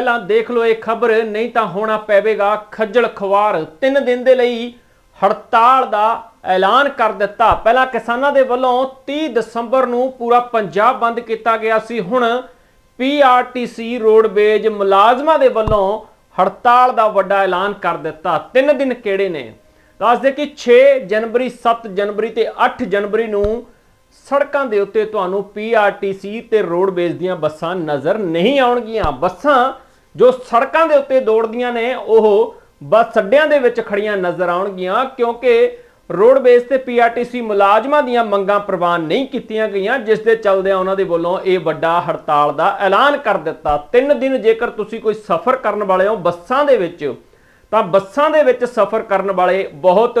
ਪਹਿਲਾਂ ਦੇਖ ਲਓ ਇਹ ਖਬਰ, ਨਹੀਂ ਤਾਂ ਹੋਣਾ ਪਵੇਗਾ ਖੱਜਲ ਖਵਾਰ ਤਿੰਨ ਦਿਨ ਦੇ ਲਈ ਹੜਤਾਲ ਦਾ ਐਲਾਨ ਕਰ ਦਿੱਤਾ। ਪਹਿਲਾਂ ਕਿਸਾਨਾਂ ਦੇ ਵੱਲੋਂ 30 ਦਸੰਬਰ ਨੂੰ ਪੂਰਾ ਪੰਜਾਬ ਬੰਦ ਕੀਤਾ ਗਿਆ ਸੀ। ਹੁਣ ਪੀਆਰਟੀਸੀ ਰੋਡਵੇਜ ਮੁਲਾਜ਼ਮਾਂ ਦੇ ਵੱਲੋਂ ਹੜਤਾਲ ਦਾ ਵੱਡਾ ਐਲਾਨ ਕਰ ਦਿੱਤਾ। ਤਿੰਨ ਦਿਨ ਕਿਹੜੇ ਨੇ? ਦੱਸਦੇ ਕਿ 6 ਜਨਵਰੀ 7 ਜਨਵਰੀ ਤੇ 8 ਜਨਵਰੀ ਨੂੰ ਸੜਕਾਂ ਦੇ ਉੱਤੇ ਤੁਹਾਨੂੰ ਪੀਆਰਟੀਸੀ ਤੇ ਰੋਡਵੇਜ਼ ਦੀਆਂ ਬੱਸਾਂ ਨਜ਼ਰ ਨਹੀਂ ਆਉਣਗੀਆਂ। ਬੱਸਾਂ ਜੋ ਸੜਕਾਂ ਦੇ ਉੱਤੇ ਦੌੜਦੀਆਂ ਨੇ, ਉਹ ਬੱਸ ਅੱਡਿਆਂ ਦੇ ਵਿੱਚ ਖੜੀਆਂ ਨਜ਼ਰ ਆਉਣਗੀਆਂ, ਕਿਉਂਕਿ ਰੋਡਵੇਜ਼ ਤੇ ਪੀਆਰਟੀਸੀ ਮੁਲਾਜ਼ਮਾਂ ਦੀਆਂ ਮੰਗਾਂ ਪ੍ਰਵਾਨ ਨਹੀਂ ਕੀਤੀਆਂ ਗਈਆਂ, ਜਿਸ ਦੇ ਚੱਲਦਿਆਂ ਉਹਨਾਂ ਦੇ ਵੱਲੋਂ ਇਹ ਵੱਡਾ ਹੜਤਾਲ ਦਾ ਐਲਾਨ ਕਰ ਦਿੱਤਾ। ਤਿੰਨ ਦਿਨ ਜੇਕਰ ਤੁਸੀਂ ਕੋਈ ਸਫ਼ਰ ਕਰਨ ਵਾਲੇ ਹੋ ਬੱਸਾਂ ਦੇ ਵਿੱਚ, ਤਾਂ ਬੱਸਾਂ ਦੇ ਵਿੱਚ ਸਫ਼ਰ ਕਰਨ ਵਾਲੇ ਬਹੁਤ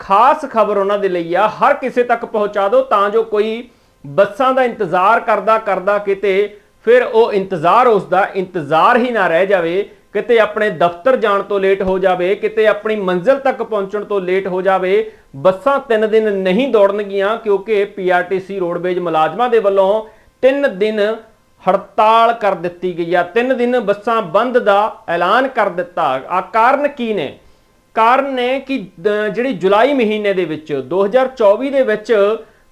ਖਾਸ ਖਬਰ ਉਹਨਾਂ ਦੇ ਲਈ ਆ। ਹਰ ਕਿਸੇ ਤੱਕ ਪਹੁੰਚਾ ਦਿਓ, ਤਾਂ ਜੋ ਕੋਈ ਬੱਸਾਂ ਦਾ ਇੰਤਜ਼ਾਰ ਕਰਦਾ ਕਰਦਾ ਕਿਤੇ ਫਿਰ ਉਹ ਇੰਤਜ਼ਾਰ ਉਸ ਦਾ ਇੰਤਜ਼ਾਰ ਹੀ ਨਾ ਰਹਿ ਜਾਵੇ, ਕਿਤੇ ਆਪਣੇ ਦਫ਼ਤਰ ਜਾਣ ਤੋਂ ਲੇਟ ਹੋ ਜਾਵੇ, ਕਿਤੇ ਆਪਣੀ ਮੰਜ਼ਿਲ ਤੱਕ ਪਹੁੰਚਣ ਤੋਂ ਲੇਟ ਹੋ ਜਾਵੇ, ਬੱਸਾਂ ਤਿੰਨ ਦਿਨ ਨਹੀਂ ਦੌੜਨਗੀਆਂ, ਕਿਉਂਕਿ ਪੀਆਰਟੀਸੀ ਰੋਡਵੇਜ ਮੁਲਾਜ਼ਮਾਂ ਦੇ ਵੱਲੋਂ ਤਿੰਨ ਦਿਨ ਹੜਤਾਲ ਕਰ ਦਿੱਤੀ ਗਈ ਆ। ਤਿੰਨ ਦਿਨ ਬੱਸਾਂ ਬੰਦ ਦਾ ਐਲਾਨ ਕਰ ਦਿੱਤਾ। ਆ ਕਾਰਨ ਕੀ ਨੇ? ਕਾਰਨ ਨੇ ਕਿ ਜਿਹੜੀ ਜੁਲਾਈ ਮਹੀਨੇ ਦੇ ਵਿੱਚ 2024 ਦੇ ਵਿੱਚ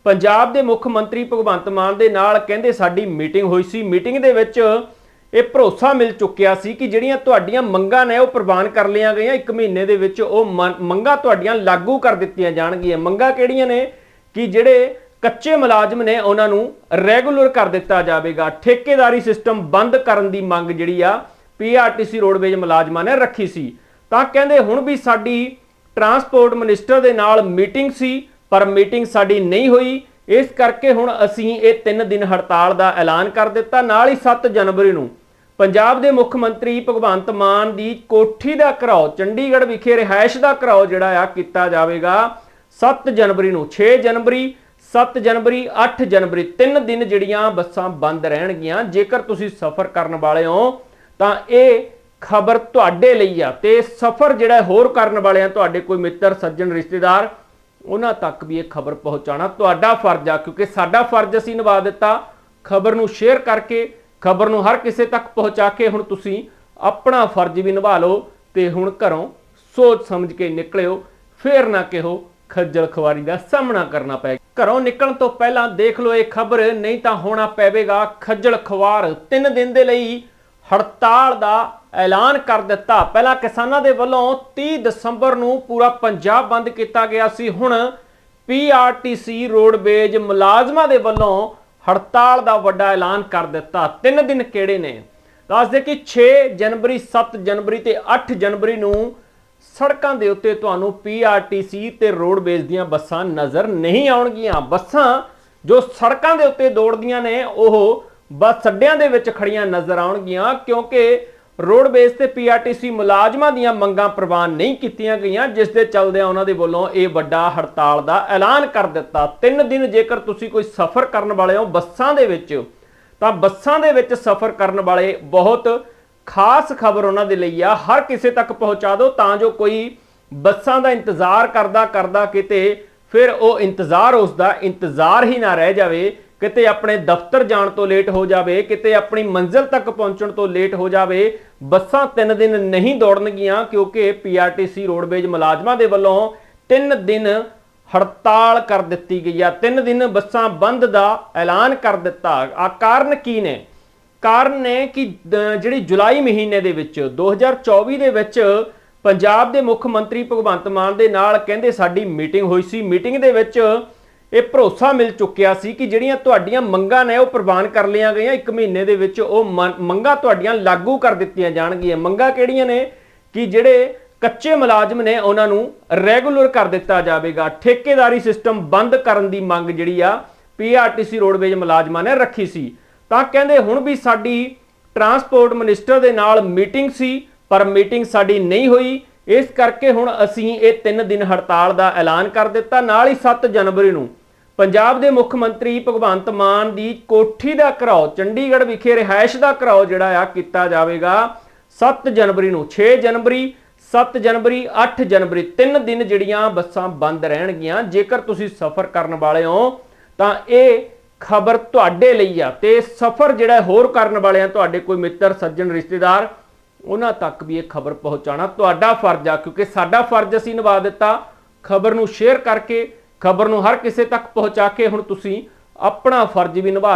ਪੰਜਾਬ ਦੇ ਮੁੱਖ ਮੰਤਰੀ ਭਗਵੰਤ ਮਾਨ ਦੇ ਨਾਲ ਕਹਿੰਦੇ ਸਾਡੀ ਮੀਟਿੰਗ ਹੋਈ ਸੀ। ਮੀਟਿੰਗ ਦੇ ਵਿੱਚ ਇਹ ਭਰੋਸਾ ਮਿਲ ਚੁੱਕਿਆ ਸੀ ਕਿ ਜਿਹੜੀਆਂ ਤੁਹਾਡੀਆਂ ਮੰਗਾਂ ਨੇ ਉਹ ਪ੍ਰਵਾਨ ਕਰ ਲਈਆਂ ਗਈਆਂ। ਇੱਕ ਮਹੀਨੇ ਦੇ ਵਿੱਚ ਉਹ ਮੰਗਾਂ ਤੁਹਾਡੀਆਂ ਲਾਗੂ ਕਰ ਦਿੱਤੀਆਂ ਜਾਣਗੀਆਂ। ਮੰਗਾਂ ਕਿਹੜੀਆਂ ਨੇ? ਕਿ ਜਿਹੜੇ ਕੱਚੇ ਮੁਲਾਜ਼ਮ ਨੇ, ਉਹਨਾਂ ਨੂੰ ਰੈਗੂਲਰ ਕਰ ਦਿੱਤਾ ਜਾਵੇਗਾ। ਠੇਕੇਦਾਰੀ ਸਿਸਟਮ ਬੰਦ ਕਰਨ ਦੀ ਮੰਗ ਜਿਹੜੀ ਆ ਪੀਆਰਟੀਸੀ ਰੋਡਵੇਜ ਮੁਲਾਜ਼ਮਾਂ ਨੇ ਰੱਖੀ ਸੀ। ਤਾਂ ਕਹਿੰਦੇ ਹੁਣ ਵੀ ਸਾਡੀ ਟਰਾਂਸਪੋਰਟ ਮਿਨਿਸਟਰ ਦੇ ਨਾਲ ਮੀਟਿੰਗ ਸੀ। ਪਰ ਮੀਟਿੰਗ ਸਾਡੀ ਨਹੀਂ ਹੋਈ। ਇਸ ਕਰਕੇ ਹੁਣ ਅਸੀਂ ਇਹ 3 ਦਿਨ ਹੜਤਾਲ ਦਾ ਐਲਾਨ ਕਰ ਦਿੱਤਾ। ਨਾਲ ਹੀ 7 ਜਨਵਰੀ ਨੂੰ ਪੰਜਾਬ ਦੇ ਮੁੱਖ ਮੰਤਰੀ ਭਗਵੰਤ ਮਾਨ ਦੀ ਕੋਠੀ ਦਾ ਘਰਾਓ, ਚੰਡੀਗੜ੍ਹ ਵਿਖੇ ਰਿਹਾਇਸ਼ ਦਾ ਘਰਾਓ ਜਿਹੜਾ ਆ ਕੀਤਾ ਜਾਵੇਗਾ। 7 ਜਨਵਰੀ ਨੂੰ 6 ਜਨਵਰੀ 7 ਜਨਵਰੀ 8 ਜਨਵਰੀ, ਤਿੰਨ ਦਿਨ ਜਿਹੜੀਆਂ ਬੱਸਾਂ ਬੰਦ ਰਹਿਣਗੀਆਂ। ਜੇਕਰ ਤੁਸੀਂ ਸਫ਼ਰ ਕਰਨ ਵਾਲੇ ਹੋ, ਤਾਂ ਇਹ ਖਬਰ ਤੁਹਾਡੇ ਲਈ ਆ ਤੇ ਸਫ਼ਰ ਜਿਹੜਾ ਹੋਰ ਕਰਨ ਵਾਲੇ ਆ ਤੁਹਾਡੇ ਕੋਈ ਮਿੱਤਰ, ਸੱਜਣ, ਰਿਸ਼ਤੇਦਾਰ ਉਹਨਾਂ ਤੱਕ ਵੀ ਇਹ ਖਬਰ ਪਹੁੰਚਾਉਣਾ ਤੁਹਾਡਾ ਫਰਜ਼ ਆ, ਕਿਉਂਕਿ ਸਾਡਾ ਫਰਜ਼ ਅਸੀਂ ਨਿਭਾ ਦਿੱਤਾ। ਖਬਰ ਨੂੰ ਸ਼ੇਅਰ ਕਰਕੇ, ਖਬਰ ਨੂੰ ਹਰ ਕਿਸੇ ਤੱਕ ਪਹੁੰਚਾ ਕੇ ਹੁਣ ਤੁਸੀਂ ਆਪਣਾ ਫਰਜ਼ ਵੀ ਨਿਭਾ ਲਓ ਤੇ ਹੁਣ ਘਰੋਂ ਸੋਚ ਸਮਝ ਕੇ ਨਿਕਲਿਓ। ਫੇਰ ਨਾ ਕਿਹੋ, ਖੱਜਲ ਖਵਾਰੀ ਦਾ ਸਾਹਮਣਾ ਕਰਨਾ ਪਏ ਘਰੋਂ ਨਿਕਲਣ ਤੋਂ ਪਹਿਲਾਂ ਦੇਖ ਲਓ ਇਹ ਖਬਰ, ਨਹੀਂ ਤਾਂ ਹੋਣਾ ਪਵੇਗਾ ਖੱਜਲ ਖਵਾਰ ਤਿੰਨ ਦਿਨ ਦੇ ਲਈ ਹੜਤਾਲ ਦਾ ਐਲਾਨ ਕਰ ਦਿੱਤਾ। ਪਹਿਲਾਂ ਕਿਸਾਨਾਂ ਦੇ ਵੱਲੋਂ 30 ਦਸੰਬਰ ਨੂੰ ਪੂਰਾ ਪੰਜਾਬ ਬੰਦ ਕੀਤਾ ਗਿਆ ਸੀ। ਹੁਣ ਪੀਆਰਟੀਸੀ ਰੋਡਵੇਜ ਮੁਲਾਜ਼ਮਾਂ ਦੇ ਵੱਲੋਂ ਹੜਤਾਲ ਦਾ ਵੱਡਾ ਐਲਾਨ ਕਰ ਦਿੱਤਾ। ਤਿੰਨ ਦਿਨ ਕਿਹੜੇ ਨੇ? ਦੱਸਦੇ ਕਿ 6 ਜਨਵਰੀ 7 ਜਨਵਰੀ ਤੇ 8 ਜਨਵਰੀ ਨੂੰ ਸੜਕਾਂ ਦੇ ਉੱਤੇ ਤੁਹਾਨੂੰ ਪੀਆਰਟੀਸੀ ਤੇ ਰੋਡਵੇਜ਼ ਦੀਆਂ ਬੱਸਾਂ ਨਜ਼ਰ ਨਹੀਂ ਆਉਣਗੀਆਂ। ਬੱਸਾਂ ਜੋ ਸੜਕਾਂ ਦੇ ਉੱਤੇ ਦੌੜਦੀਆਂ ਨੇ, ਉਹ ਬੱਸ ਅੱਡਿਆਂ ਦੇ ਵਿੱਚ ਖੜੀਆਂ ਨਜ਼ਰ ਆਉਣਗੀਆਂ, ਕਿਉਂਕਿ ਰੋਡਵੇਜ਼ ਤੇ ਪੀਆਰਟੀਸੀ ਮੁਲਾਜ਼ਮਾਂ ਦੀਆਂ ਮੰਗਾਂ ਪ੍ਰਵਾਨ ਨਹੀਂ ਕੀਤੀਆਂ ਗਈਆਂ, ਜਿਸ ਦੇ ਚੱਲਦਿਆਂ ਉਹਨਾਂ ਦੇ ਵੱਲੋਂ ਇਹ ਵੱਡਾ ਹੜਤਾਲ ਦਾ ਐਲਾਨ ਕਰ ਦਿੱਤਾ। ਤਿੰਨ ਦਿਨ ਜੇਕਰ ਤੁਸੀਂ ਕੋਈ ਸਫ਼ਰ ਕਰਨ ਵਾਲੇ ਹੋ ਬੱਸਾਂ ਦੇ ਵਿੱਚ, ਤਾਂ ਬੱਸਾਂ ਦੇ ਵਿੱਚ ਸਫ਼ਰ ਕਰਨ ਵਾਲੇ ਬਹੁਤ ਖਾਸ ਖਬਰ ਉਹਨਾਂ ਦੇ ਲਈ ਆ। ਹਰ ਕਿਸੇ ਤੱਕ ਪਹੁੰਚਾ ਦਿਓ, ਤਾਂ ਜੋ ਕੋਈ ਬੱਸਾਂ ਦਾ ਇੰਤਜ਼ਾਰ ਕਰਦਾ ਕਰਦਾ ਕਿਤੇ ਫਿਰ ਉਹ ਇੰਤਜ਼ਾਰ ਉਸ ਦਾ ਇੰਤਜ਼ਾਰ ਹੀ ਨਾ ਰਹਿ ਜਾਵੇ। ਕਿਤੇ ਆਪਣੇ ਦਫ਼ਤਰ ਜਾਣ ਤੋਂ ਲੇਟ ਹੋ ਜਾਵੇ, ਕਿਤੇ ਆਪਣੀ ਮੰਜ਼ਿਲ ਤੱਕ ਪਹੁੰਚਣ ਤੋਂ ਲੇਟ ਹੋ ਜਾਵੇ, ਬੱਸਾਂ ਤਿੰਨ ਦਿਨ ਨਹੀਂ ਦੌੜਨਗੀਆਂ ਕਿਉਂਕਿ ਪੀਆਰਟੀਸੀ ਰੋਡਵੇਜ ਮੁਲਾਜ਼ਮਾਂ ਦੇ ਵੱਲੋਂ ਤਿੰਨ ਦਿਨ ਹੜਤਾਲ ਕਰ ਦਿੱਤੀ ਗਈ ਆ। ਤਿੰਨ ਦਿਨ ਬੱਸਾਂ ਬੰਦ ਦਾ ਐਲਾਨ ਕਰ ਦਿੱਤਾ। ਆ ਕਾਰਨ ਕੀ ਨੇ? ਕਾਰਨ ਨੇ ਕਿ ਜਿਹੜੀ ਜੁਲਾਈ ਮਹੀਨੇ ਦੇ ਵਿੱਚ 2024 ਦੇ ਵਿੱਚ ਪੰਜਾਬ ਦੇ ਮੁੱਖ ਮੰਤਰੀ ਭਗਵੰਤ ਮਾਨ ਦੇ ਨਾਲ ਕਹਿੰਦੇ ਸਾਡੀ ਮੀਟਿੰਗ ਹੋਈ ਸੀ। ਮੀਟਿੰਗ ਦੇ ਵਿੱਚ ਇਹ ਭਰੋਸਾ ਮਿਲ ਚੁੱਕਿਆ ਸੀ ਕਿ ਜਿਹੜੀਆਂ ਤੁਹਾਡੀਆਂ ਮੰਗਾਂ ਨੇ ਉਹ ਪ੍ਰਵਾਨ ਕਰ ਲਈਆਂ ਗਈਆਂ। ਇੱਕ ਮਹੀਨੇ ਦੇ ਵਿੱਚ ਉਹ ਮੰਗਾਂ ਤੁਹਾਡੀਆਂ ਲਾਗੂ ਕਰ ਦਿੱਤੀਆਂ ਜਾਣਗੀਆਂ। ਮੰਗਾਂ ਕਿਹੜੀਆਂ ਨੇ? ਕਿ ਜਿਹੜੇ ਕੱਚੇ ਮੁਲਾਜ਼ਮ ਨੇ, ਉਹਨਾਂ ਨੂੰ ਰੈਗੂਲਰ ਕਰ ਦਿੱਤਾ ਜਾਵੇਗਾ। ਠੇਕੇਦਾਰੀ ਸਿਸਟਮ ਬੰਦ ਕਰਨ ਦੀ ਮੰਗ ਜਿਹੜੀ ਆ ਪੀਆਰਟੀਸੀ ਰੋਡਵੇਜ ਮੁਲਾਜ਼ਮਾਂ ਨੇ ਰੱਖੀ ਸੀ। ਤਾਂ ਕਹਿੰਦੇ ਹੁਣ ਵੀ ਸਾਡੀ ਟਰਾਂਸਪੋਰਟ ਮਿਨਿਸਟਰ ਦੇ ਨਾਲ ਮੀਟਿੰਗ ਸੀ, ਪਰ ਮੀਟਿੰਗ ਸਾਡੀ ਨਹੀਂ ਹੋਈ। ਇਸ ਕਰਕੇ ਹੁਣ ਅਸੀਂ ਇਹ 3 ਦਿਨ ਹੜਤਾਲ ਦਾ ਐਲਾਨ ਕਰ ਦਿੱਤਾ। ਨਾਲ ਹੀ 7 ਜਨਵਰੀ ਨੂੰ ਪੰਜਾਬ ਦੇ ਮੁੱਖ ਮੰਤਰੀ ਭਗਵੰਤ ਮਾਨ ਦੀ ਕੋਠੀ ਦਾ ਘਰਾਓ, ਚੰਡੀਗੜ੍ਹ ਵਿਖੇ ਰਿਹਾਇਸ਼ ਦਾ ਘਰਾਓ ਜਿਹੜਾ ਆ ਕੀਤਾ ਜਾਵੇਗਾ। 7 ਜਨਵਰੀ ਨੂੰ 6 ਜਨਵਰੀ 7 ਜਨਵਰੀ 8 ਜਨਵਰੀ, ਤਿੰਨ ਦਿਨ ਜਿਹੜੀਆਂ ਬੱਸਾਂ ਬੰਦ ਰਹਿਣਗੀਆਂ। ਜੇਕਰ ਤੁਸੀਂ ਸਫ਼ਰ ਕਰਨ ਵਾਲੇ ਹੋ, ਤਾਂ ਇਹ ਖਬਰ ਤੁਹਾਡੇ ਲਈ ਆ ਤੇ ਸਫ਼ਰ ਜਿਹੜਾ ਹੋਰ ਕਰਨ ਵਾਲੇ ਆ ਤੁਹਾਡੇ ਕੋਈ ਮਿੱਤਰ, ਸੱਜਣ, ਰਿਸ਼ਤੇਦਾਰ ਉਹਨਾਂ ਤੱਕ ਵੀ ਇਹ ਖਬਰ ਪਹੁੰਚਾਉਣਾ ਤੁਹਾਡਾ ਫਰਜ਼ ਆ, ਕਿਉਂਕਿ ਸਾਡਾ ਫਰਜ਼ ਅਸੀਂ ਨਿਭਾ ਦਿੱਤਾ। ਖਬਰ ਨੂੰ ਸ਼ੇਅਰ ਕਰਕੇ, ਖਬਰ ਨੂੰ ਹਰ ਕਿਸੇ ਤੱਕ ਪਹੁੰਚਾ ਕੇ ਹੁਣ ਤੁਸੀਂ ਆਪਣਾ ਫਰਜ਼ ਵੀ ਨਿਭਾ